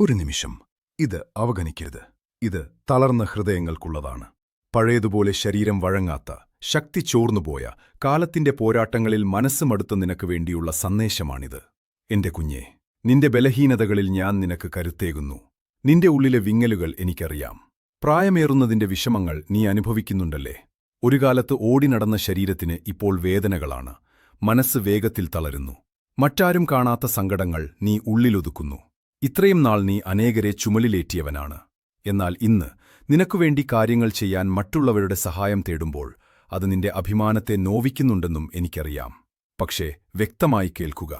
ഒരു നിമിഷം. ഇത് അവഗണിക്കരുത്. ഇത് തളർന്ന ഹൃദയങ്ങൾക്കുള്ളതാണ്. പഴയതുപോലെ ശരീരം വഴങ്ങാത്ത ശക്തി ചോർന്നുപോയ കാലത്തിന്റെ പോരാട്ടങ്ങളിൽ മനസ്സ് മടുത്ത നിനക്ക് വേണ്ടിയുള്ള സന്ദേശമാണിത്. എന്റെ കുഞ്ഞെ നിന്റെ ബലഹീനതകളിൽ ഞാൻ നിനക്ക് കരുത്തേകുന്നു. നിന്റെ ഉള്ളിലെ വിങ്ങലുകൾ എനിക്കറിയാം. പ്രായമേറുന്നതിന്റെ വിഷമങ്ങൾ നീ അനുഭവിക്കുന്നുണ്ടല്ലേ? ഒരു കാലത്ത് ഓടി നടന്ന ശരീരത്തിന് ഇപ്പോൾ വേദനകളാണ്. മനസ്സ് വേഗത്തിൽ തളരുന്നു. മറ്റാരും കാണാത്ത സങ്കടങ്ങൾ നീ ഉള്ളിലൊതുക്കുന്നു. ഇത്രയും നാൾ നീ അനേകരെ ചുമലിലേറ്റിയവനാണ്. എന്നാൽ ഇന്ന് നിനക്കുവേണ്ടി കാര്യങ്ങൾ ചെയ്യാൻ മറ്റുള്ളവരുടെ സഹായം തേടുമ്പോൾ അത് നിന്റെ അഭിമാനത്തെ നോവിക്കുന്നുണ്ടെന്നും എനിക്കറിയാം. പക്ഷേ വ്യക്തമായി കേൾക്കുക.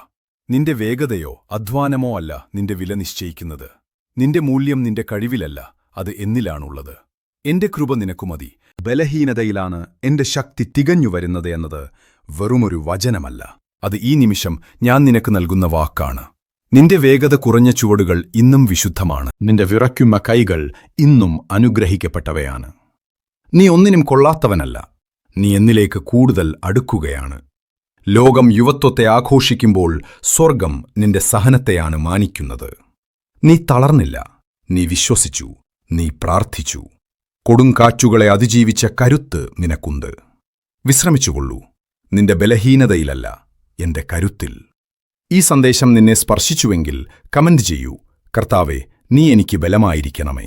നിന്റെ വേഗതയോ അധ്വാനമോ അല്ല നിന്റെ വില നിശ്ചയിക്കുന്നത്. നിന്റെ മൂല്യം നിന്റെ കഴിവിലല്ല അത് എന്നിലാണുള്ളത്. എന്റെ കൃപ നിനക്കുമതി ബലഹീനതയിലാണ് എന്റെ ശക്തി തികഞ്ഞു വരുന്നത് എന്നത് വെറുമൊരു വചനമല്ല. അത് ഈ നിമിഷം ഞാൻ നിനക്ക് നൽകുന്ന വാക്കാണ്. നിന്റെ വേഗത കുറഞ്ഞ ചുവടുകൾ ഇന്നും വിശുദ്ധമാണ്. നിന്റെ വിറയ്ക്കുന്ന കൈകൾ ഇന്നും അനുഗ്രഹിക്കപ്പെട്ടവയാണ്. നീ ഒന്നിനും കൊള്ളാത്തവനല്ല. നീ എന്നിലേക്ക് കൂടുതൽ അടുക്കുകയാണ്. ലോകം യുവത്വത്തെ ആഘോഷിക്കുമ്പോൾ സ്വർഗം നിന്റെ സഹനത്തെയാണ് മാനിക്കുന്നത്. നീ തളർന്നില്ല. നീ വിശ്വസിച്ചു. നീ പ്രാർത്ഥിച്ചു. കൊടുങ്കാറ്റുകളെ അതിജീവിച്ച കരുത്ത് നിനക്കുണ്ട്. വിശ്രമിച്ചുകൊള്ളൂ. നിന്റെ ബലഹീനതയിലല്ല. എന്റെ കരുത്തിൽ ഈ സന്ദേശം നിന്നെ സ്പർശിച്ചുവെങ്കിൽ കമന്റ് ചെയ്യൂ. കർത്താവെ നീ എനിക്ക് ബലമായിരിക്കണമേ.